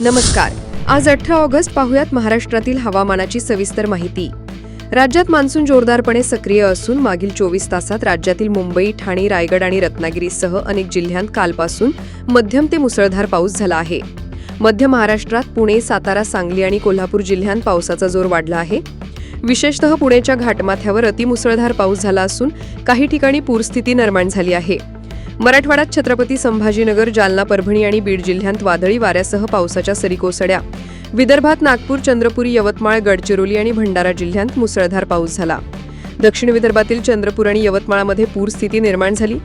नमस्कार. आज अठरा ऑगस्ट पाहुयात महाराष्ट्रातील हवामानाची सविस्तर माहिती. राज्यात मान्सून जोरदारपणे सक्रिय असून मागील चोवीस तासात राज्यातील मुंबई ठाणे रायगड आणि रत्नागिरीसह अनेक जिल्ह्यांत कालपासून मध्यम ते मुसळधार पाऊस झाला आहे. मध्य महाराष्ट्रात पुणे सातारा सांगली आणि कोल्हापूर जिल्ह्यांत पावसाचा जोर वाढला आहे. विशेषतः पुण्याच्या घाटमाथ्यावर अतिमुसळधार पाऊस झाला असून काही ठिकाणी पूरस्थिती निर्माण झाली आहे. मराठवाड्यात छत्रपती संभाजीनगर जालना परभणी आणि बीड जिल्ह्यांत वादळी वाऱ्यासह पावसाच्या सरी कोसळल्या. विदर्भात नागपूर चंद्रपुरी यवतमाळ गडचिरोली आणि भंडारा जिल्ह्यांत मुसळधार पाऊस झाला. दक्षिण विदर्भातील चंद्रपूर आणि यवतमाळमध्ये पूरस्थिती निर्माण झाली.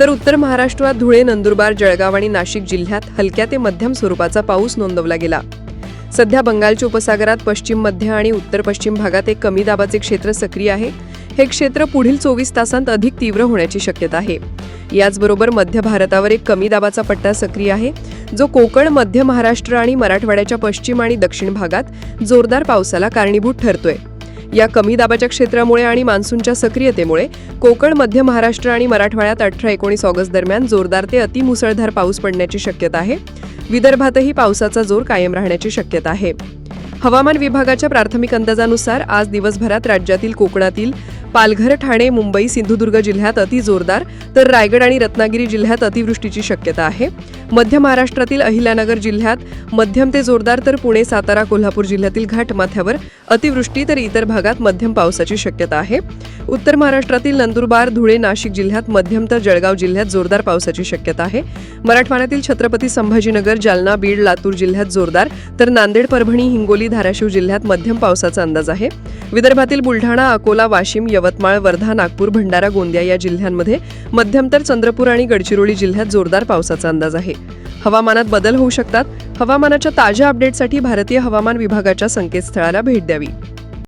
तर उत्तर महाराष्ट्रात धुळे नंदुरबार जळगाव आणि नाशिक जिल्ह्यात हलक्या ते मध्यम स्वरूपाचा पाऊस नोंदवला गेला. सध्या बंगालच्या उपसागरात पश्चिम मध्य आणि उत्तर पश्चिम भागात एक कमी दाबाचे क्षेत्र सक्रिय आहे. हे क्षेत्र पुढील चोवीस तासांत अधिक तीव्र होण्याची शक्यता आहे. याचबरोबर मध्य भारतावर एक कमी दाबाचा पट्टा सक्रिय आहे जो कोकण मध्य महाराष्ट्र आणि मराठवाड्याच्या पश्चिम आणि दक्षिण भागात जोरदार पावसाला कारणीभूत ठरतोय. या कमी दाबाच्या क्षेत्रामुळे आणि मान्सूनच्या सक्रियतेमुळे कोकण मध्य महाराष्ट्र आणि मराठवाड्यात अठरा एकोणीस ऑगस्ट दरम्यान जोरदार ते अतिमुसळधार पाऊस पडण्याची शक्यता आहे. विदर्भातही पावसाचा जोर कायम राहण्याची शक्यता आहे. हवामान विभागाच्या प्राथमिक अंदाजानुसार आज दिवसभरात राज्यातील कोकणातील पालघर ठाणे मुंबई सिंधुदुर्ग जिल्ह्यात अति जोरदार तर रायगड आणि रत्नागिरी जिल्ह्यात अतिवृष्टीची शक्यता आहे. मध्य महाराष्ट्रातील अहिल्यानगर जिल्ह्यात मध्यम ते जोरदार तर पुणे सातारा कोल्हापूर जिल्ह्यातील घाटमाथ्यावर अतिवृष्टी तर इतर भागात मध्यम पावसाची शक्यता आहे. उत्तर महाराष्ट्रातील नंदुरबार धुळे नाशिक जिल्ह्यात मध्यम तर जळगाव जिल्ह्यात जोरदार पावसाची शक्यता आहे. मराठवाड्यातील छत्रपती संभाजीनगर जालना बीड लातूर जिल्ह्यात जोरदार तर नांदेड परभणी हिंगोली धाराशिव जिल्ह्यात मध्यम पावसाचा अंदाज आहे. विदर्भातील बुलढाणा अकोला वाशिम यवतमाळ वर्धा नागपूर भंडारा गोंदिया या जिल्ह्यांमध्ये मध्यम तर चंद्रपूर आणि गडचिरोली जिल्ह्यात जोरदार पावसाचा अंदाज आहे. हवामानात बदल होऊ शकतात. हवामानाच्या ताज्या अपडेटसाठी भारतीय हवामान विभागाच्या संकेतस्थळाला भेट द्यावी.